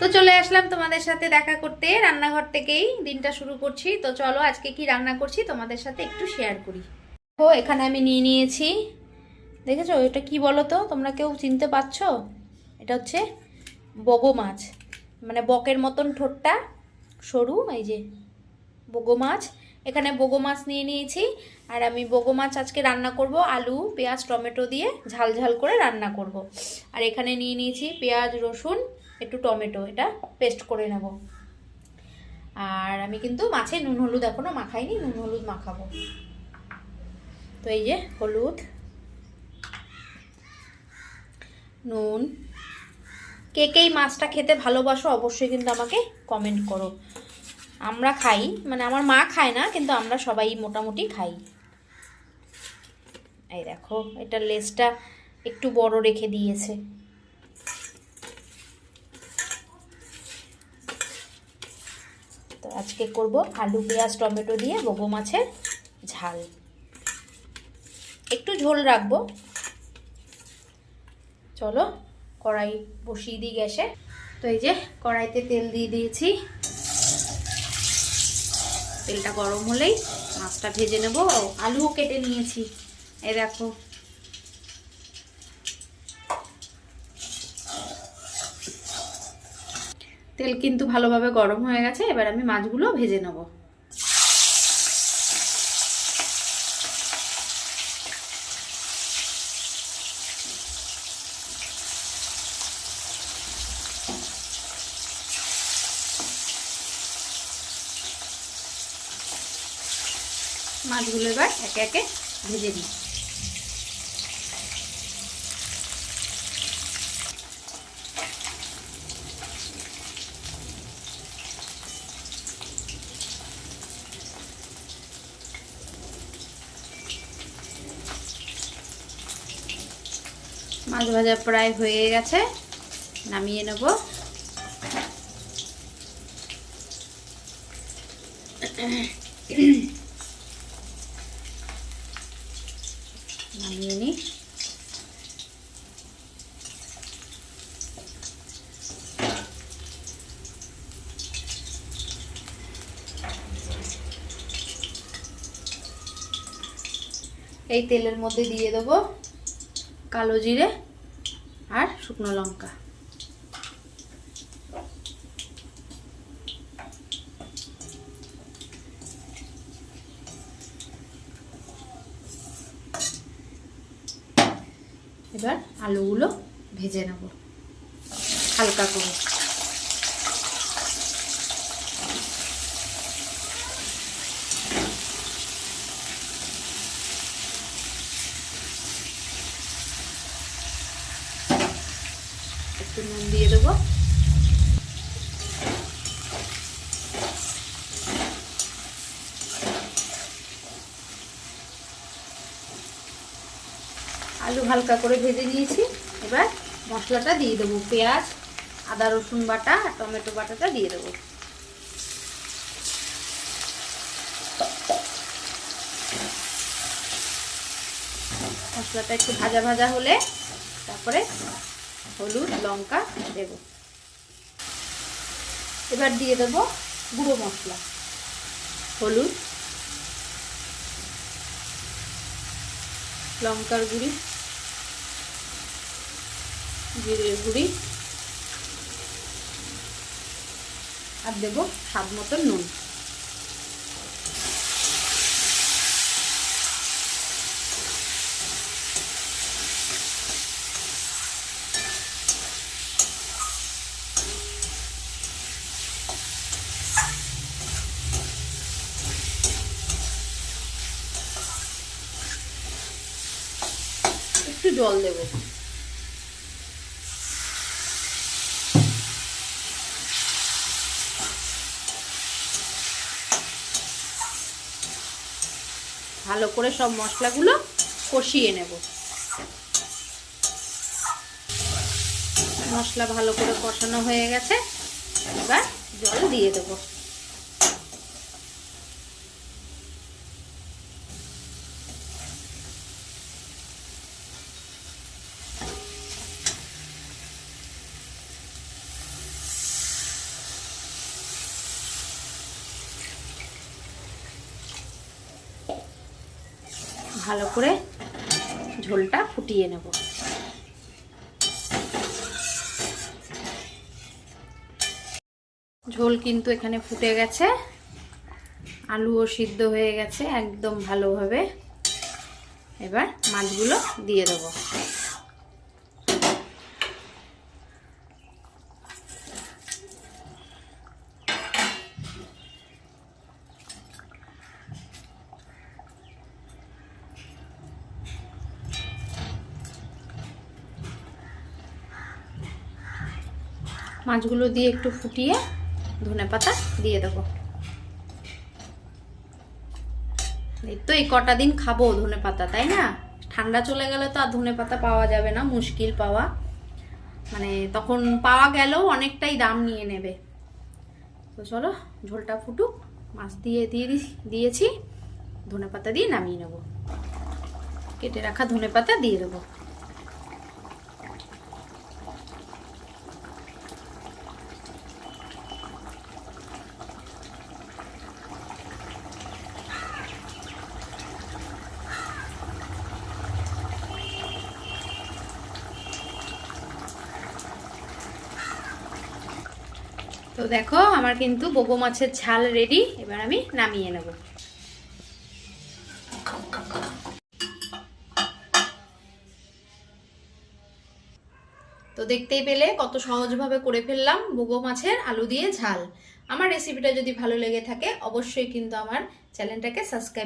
তো চলে আসলাম তোমাদের সাথে দেখা করতে। রান্নাঘর থেকেই দিনটা শুরু করছি। তো চলো আজকে কি রান্না করছি তোমাদের সাথে একটু শেয়ার করি। ও এখানে আমি নিয়ে নিয়েছি। দেখেছ, এটা কি বলো তো তোমরা কেউ চিনতে পারছ? এটা হচ্ছে বগো মাছ। মানে বকের মতন ঠোঁটটা, সরু, এই যে বগো মাছ। এখানে বগো মাছ নিয়ে নিয়েছি। আর আমি বগো মাছ আজকে রান্না করব আলু, পেঁয়াজ, টমেটো দিয়ে ঝাল ঝাল করে রান্না করব। আর এখানে নিয়ে নিয়েছি পেঁয়াজ, রসুন একটু টমেটো, এটা পেস্ট করে নেব। আর আমি কিন্তু মাছে নুন হলুদ এখনও মাখাইনি, নুন হলুদ মাখাবো। তো এই যে হলুদ, নুন, কে কে মাছটা খেতে ভালোবাসো অবশ্যই কিন্তু আমাকে কমেন্ট করো। আমরা খাই মানে আমার মা খায় না, কিন্তু আমরা সবাই মোটামুটি খাই। এই দেখো, এটা লেজটা একটু বড় রেখে দিয়েছে। তো আজকে করব আলু, পেঁয়াজ, টমেটো দিয়ে বগো মাছের ঝাল। একটু ঝোল রাখব। চলো, কড়াই বসিয়ে দিই গ্যাসে। তো এই যে কড়াইতে তেল দিয়ে দিয়েছি। তেলটা গরম হলেই মাছটা ভেজে নেব। আলুও কেটে নিয়েছি। এই দেখো তেল কিন্তু ভালোভাবে গরম হয়ে গেছে, এবার আমি মাছগুলো ভেজে নেব। মাছগুলো এবার একে একে ভেজে দিই মাছ ভাজা প্রায় হয়ে গেছে। নামিয়ে নেব। নামিয়ে নিই। এই তেলের মধ্যে দিয়ে দেবো। কালো জিরে আর শুকনো লঙ্কা। এবার আলুগুলো ভেজে নেব হালকা করে। একটু নুন দিয়ে দেবো। আলু হালকা করে ভেজে নিয়েছি। এবার মশলাটা দিয়ে দেবো, পেঁয়াজ, আদা, রসুন বাটা টমেটো বাটাটা দিয়ে দেবো। মশলাটা একটু ভাজা ভাজা হলে তারপরে হলুদ, লঙ্কা দেব এবার দিয়ে দেব গুঁড়ো মশলা। হলুদ, লঙ্কার গুঁড়ি, জিরের গুঁড়ি, আর দেব স্বাদ মতো নুন। জল দেব। ভালো করে সব মশলাগুলো কষিয়ে নেব। মশলা ভালো করে কষানো হয়ে গেছে। এবার জল দিয়ে দেবো। ভালো করে ঝোলটা ফুটিয়ে নেব। ঝোল কিন্তু এখানে ফুটে গেছে। আলুও সিদ্ধ হয়ে গেছে একদম ভালোভাবে। এবার মাছগুলো দিয়ে দেবো। মাছগুলো দিয়ে একটু ফুটিয়ে ধনে পাতা দিয়ে দেবো। এই তো এই কটা দিন খাব ধনে পাতা, তাই না? ঠান্ডা চলে গেলে তো আর ধনে পাতা পাওয়া যাবে না, মুশকিল পাওয়া। মানে তখন পাওয়া গেলেও অনেকটাই দাম নিয়ে নেবে। তো চলো, ঝোলটা ফুটুক, মাছ দিয়ে দিয়ে দিয়েছি, ধনে পাতা দিয়ে নামিয়ে নেব। কেটে রাখা ধনে পাতা দিয়ে দেবো। তো দেখো, আমার কিন্তু বগো মাছের ঝাল রেডি এবার আমি নামিয়ে নেব। তো দেখতেই পেলে কত সহজভাবে করে ফেললাম বোগো মাছের আলু দিয়ে ঝাল। আমার রেসিপিটা যদি ভালো লেগে থাকে, অবশ্যই কিন্তু আমার চ্যানেলটাকে সাবস্ক্রাইব